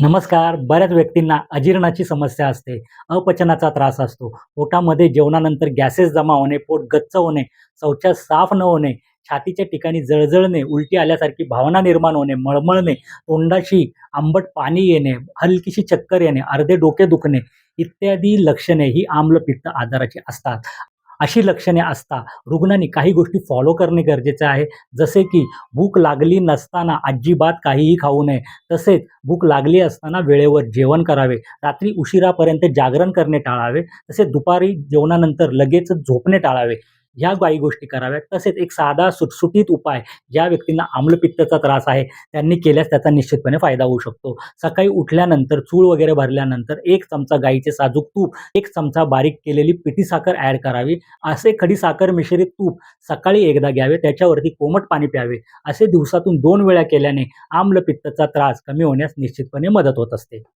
नमस्कार. बऱ्याच व्यक्तींना अजीर्णाची समस्या असते. अपचनाचा त्रास असतो. पोटामध्ये जेवणानंतर गॅसेस जमा होणे पोट गच्च होणे शौचास साफ न होणे छातीच्या ठिकाणी जळजळणे उलटी आल्यासारखी भावना निर्माण होणे मळमळणे तोंडाशी आंबट पाणी येणे हलकीशी चक्कर येणे अर्धे डोके दुखणे इत्यादी लक्षणे ही आम्लपित्त आजाराची असतात. अशी लक्षणे असता. रुग्णांनी काही गोष्टी फॉलो करणे गरजेचे आहे. जसे की भूक लागली नसताना अजिबात काहीही खाऊ नये. तसेच भूक लागली असताना वेळेवर जेवण करावे. रात्री उशिरापर्यंत जागरण करणे टाळावे. तसेच दुपारी जेवणानंतर लगेच झोपणे टाळावे. ह्या काही गोष्टी कराव्यात. तसेच एक साधा सुटसुटीत उपाय ज्या व्यक्तींना आम्लपित्तचा त्रास आहे त्यांनी केल्यास त्याचा निश्चितपणे फायदा होऊ शकतो. सकाळी उठल्यानंतर चूळ वगैरे भरल्यानंतर एक चमचा गाईचे साजूक तूप एक चमचा बारीक केलेली पिठी साखर ॲड करावी. असे खडी साखर मिश्रित तूप सकाळी एकदा घ्यावे त्याच्यावरती कोमट पाणी प्यावे. असे दिवसातून दोन वेळा केल्याने आम्लपित्तचा त्रास कमी होण्यास निश्चितपणे मदत होत असते.